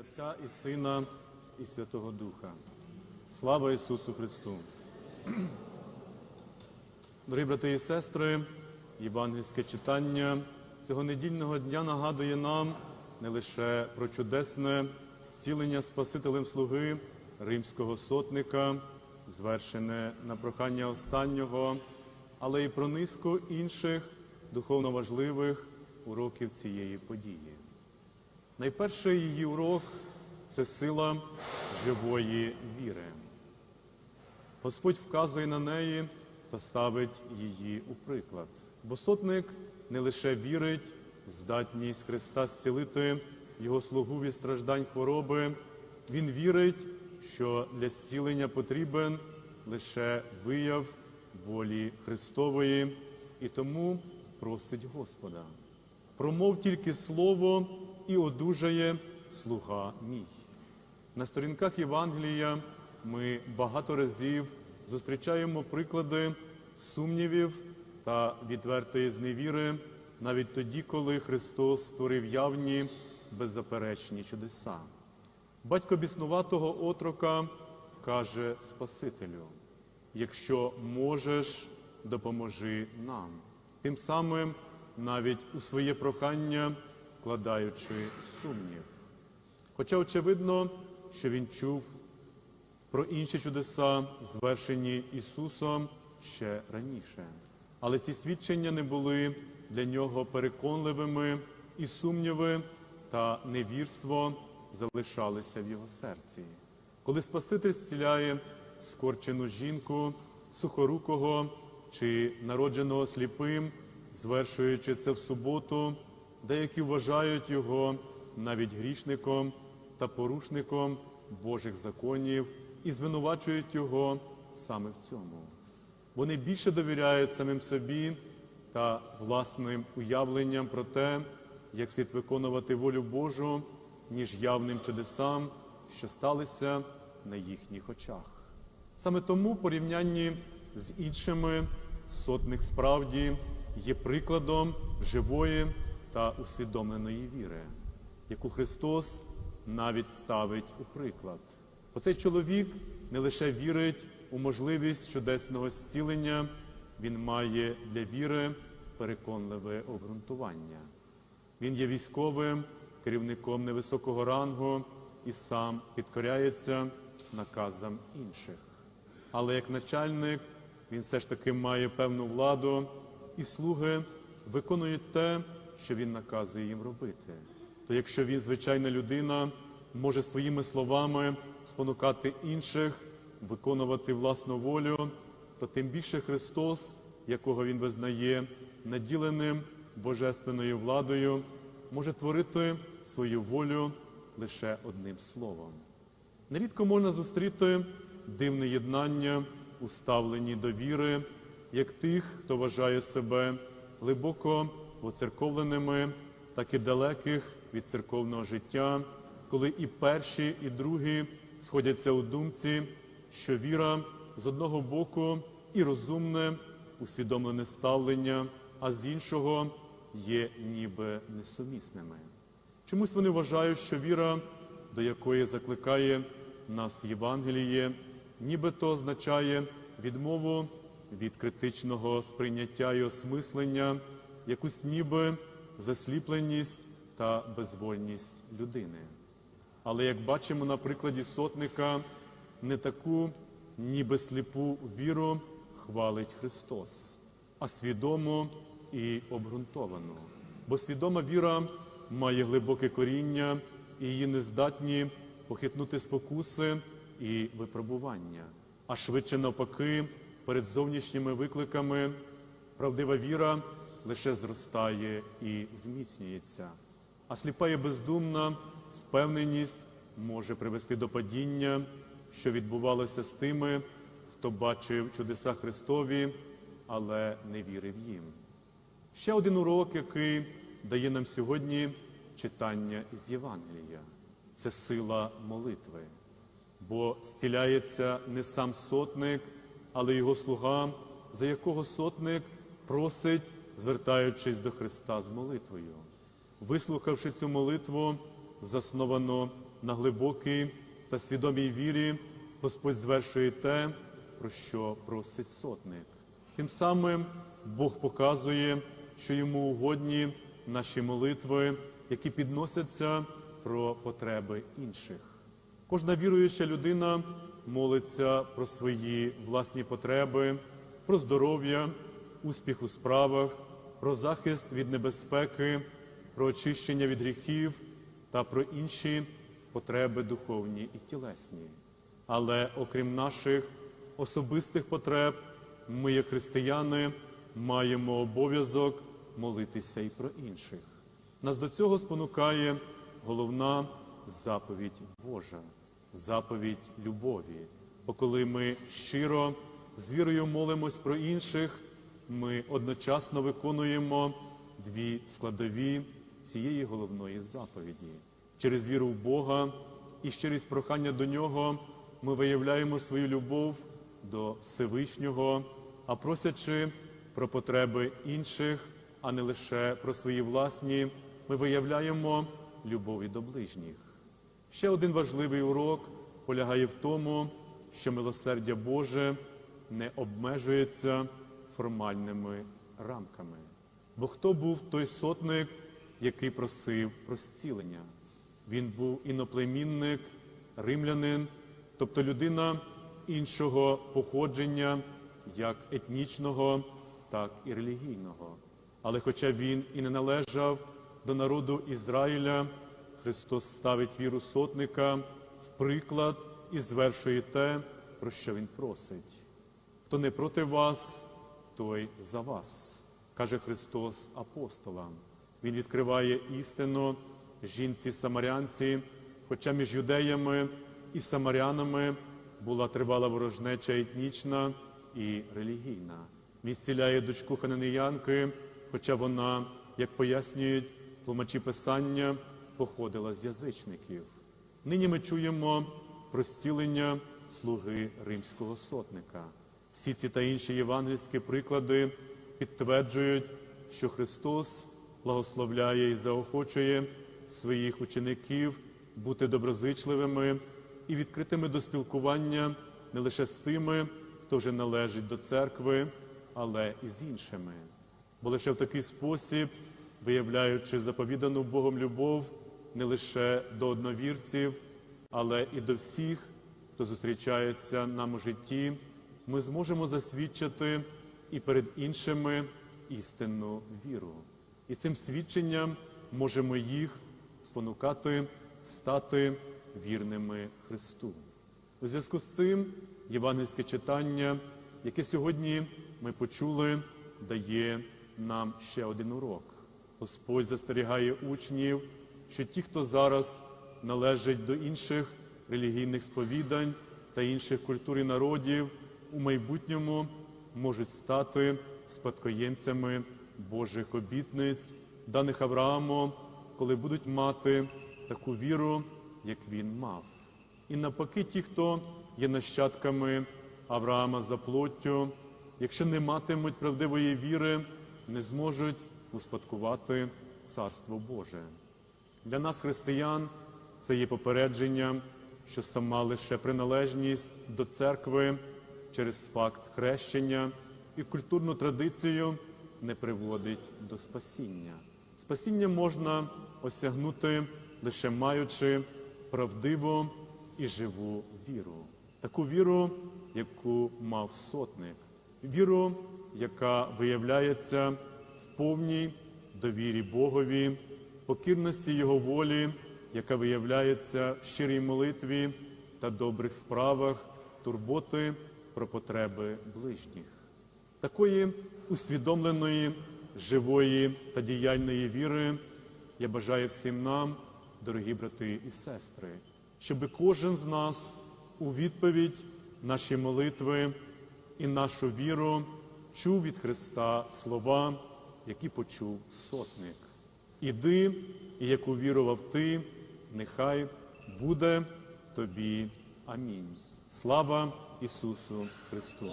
Отця і Сина, і Святого Духа. Слава Ісусу Христу! Дорогі брати і сестри, євангельське читання цього недільного дня нагадує нам не лише про чудесне зцілення Спасителем слуги римського сотника, звершене на прохання останнього, але й про низку інших духовно важливих уроків цієї події. Найперший її урок це сила живої віри. Господь вказує на неї та ставить її у приклад. Бо сотник не лише вірить в здатність Христа зцілити його слугу від страждань хвороби, він вірить, що для зцілення потрібен лише вияв волі Христової, і тому просить Господа. Промов тільки слово і одужає слуга мій. На сторінках Євангелія ми багато разів зустрічаємо приклади сумнівів та відвертої зневіри, навіть тоді, коли Христос створив явні беззаперечні чудеса. Батько біснуватого отрока каже Спасителю: якщо можеш, допоможи нам. Тим самим навіть у своє прохання вкладаючи сумнів. Хоча очевидно, що він чув про інші чудеса, звершені Ісусом ще раніше. Але ці свідчення не були для нього переконливими, і сумніви та невірство залишалися в його серці. Коли Спаситель зціляє скорчену жінку, сухорукого чи народженого сліпим, звершуючи це в суботу, деякі вважають його навіть грішником та порушником Божих законів і звинувачують його саме в цьому. Вони більше довіряють самим собі та власним уявленням про те, як слід виконувати волю Божу, ніж явним чудесам, що сталися на їхніх очах. Саме тому, порівнянні з іншими, сотник справді є прикладом живої та усвідомленої віри, яку Христос навіть ставить у приклад. Оцей чоловік не лише вірить у можливість чудесного зцілення, він має для віри переконливе обґрунтування. Він є військовим, керівником невисокого рангу і сам підкоряється наказам інших. Але як начальник він все ж таки має певну владу, і слуги виконують те, що він наказує їм робити. То якщо він, звичайна людина, може своїми словами спонукати інших, виконувати власну волю, то тим більше Христос, якого Він визнає наділеним божественною владою, може творити свою волю лише одним словом. Нерідко можна зустріти дивне єднання у ставленні до віри, як тих, хто вважає себе глибоко воцерковленими, так і далеких від церковного життя, коли і перші, і другі сходяться у думці, що віра з одного боку і розумне, усвідомлене ставлення, а з іншого є ніби несумісними. Чомусь вони вважають, що віра, до якої закликає нас Євангеліє, нібито означає відмову від критичного сприйняття і осмислення, якусь ніби засліпленість та безвольність людини. Але як бачимо на прикладі сотника, не таку ніби сліпу віру хвалить Христос, а свідому і обґрунтовану. Бо свідома віра має глибоке коріння і її не здатні похитнути спокуси і випробування, а швидше навпаки, перед зовнішніми викликами правдива віра лише зростає і зміцнюється, а сліпа і бездумна впевненість може привести до падіння, що відбувалося з тими, хто бачив чудеса Христові, але не вірив їм. Ще один урок, який дає нам сьогодні читання із Євангелія, це сила молитви, бо зціляється не сам сотник, але його слуга, за якого сотник просить, звертаючись до Христа з молитвою. Вислухавши цю молитву, засновано на глибокій та свідомій вірі Господь звершує те, про що просить сотник. Тим самим Бог показує, що йому угодні наші молитви, які підносяться про потреби інших. Кожна віруюча людина молиться про свої власні потреби, про здоров'я, успіх у справах, про захист від небезпеки, про очищення від гріхів та про інші потреби духовні і тілесні. Але окрім наших особистих потреб, ми, як християни, маємо обов'язок молитися і про інших. Нас до цього спонукає головна заповідь Божа, заповідь любові. Бо коли ми щиро з вірою молимось про інших, ми одночасно виконуємо дві складові цієї головної заповіді. Через віру в Бога і через прохання до Нього ми виявляємо свою любов до Всевишнього, а просячи про потреби інших, а не лише про свої власні, ми виявляємо любов і до ближніх. Ще один важливий урок полягає в тому, що милосердя Боже не обмежується формальними рамками. Бо хто був той сотник, який просив про зцілення? Він був іноплемінник, римлянин, тобто людина іншого походження, як етнічного, так і релігійного. Але хоча він і не належав до народу Ізраїля, Христос ставить віру сотника в приклад і звершує те, про що Він просить. Хто не проти вас, той за вас, каже Христос апостолам. Він відкриває істину жінці самарянці, хоча між юдеями і самарянами була тривала ворожнеча етнічна і релігійна. Він зціляє дочку хананеянки, хоча вона, як пояснюють тлумачі Писання, походила з язичників. Нині ми чуємо про зцілення слуги римського сотника. Всі ці та інші євангельські приклади підтверджують, що Христос благословляє і заохочує своїх учеників бути доброзичливими і відкритими до спілкування не лише з тими, хто вже належить до церкви, але і з іншими. Бо лише в такий спосіб, виявляючи заповідану Богом любов не лише до одновірців, але і до всіх, хто зустрічається нам у житті, ми зможемо засвідчити і перед іншими істинну віру. І цим свідченням можемо їх спонукати стати вірними Христу. У зв'язку з цим євангельське читання, яке сьогодні ми почули, дає нам ще один урок. Господь застерігає учнів, що ті, хто зараз належить до інших релігійних сповідань та інших культур і народів, у майбутньому можуть стати спадкоємцями Божих обітниць, даних Авраамом, коли будуть мати таку віру, як він мав. І навпаки, ті, хто є нащадками Авраама за плоттю, якщо не матимуть правдивої віри, не зможуть успадкувати Царство Боже. Для нас, християн, це є попередження, що сама лише приналежність до церкви через факт хрещення і культурну традицію не приводить до спасіння. Спасіння можна осягнути лише маючи правдиву і живу віру, таку віру, яку мав сотник, віру, яка виявляється в повній довірі Богові, покірності Його волі, яка виявляється в щирій молитві та добрих справах, турботи про потреби ближніх. Такої усвідомленої, живої та діяльної віри я бажаю всім нам, дорогі брати і сестри, щоб кожен з нас у відповідь наші молитви і нашу віру чув від Христа слова, які почув сотник. Іди, і як увірував ти, нехай буде тобі. Амінь. Слава Ісусу Христу!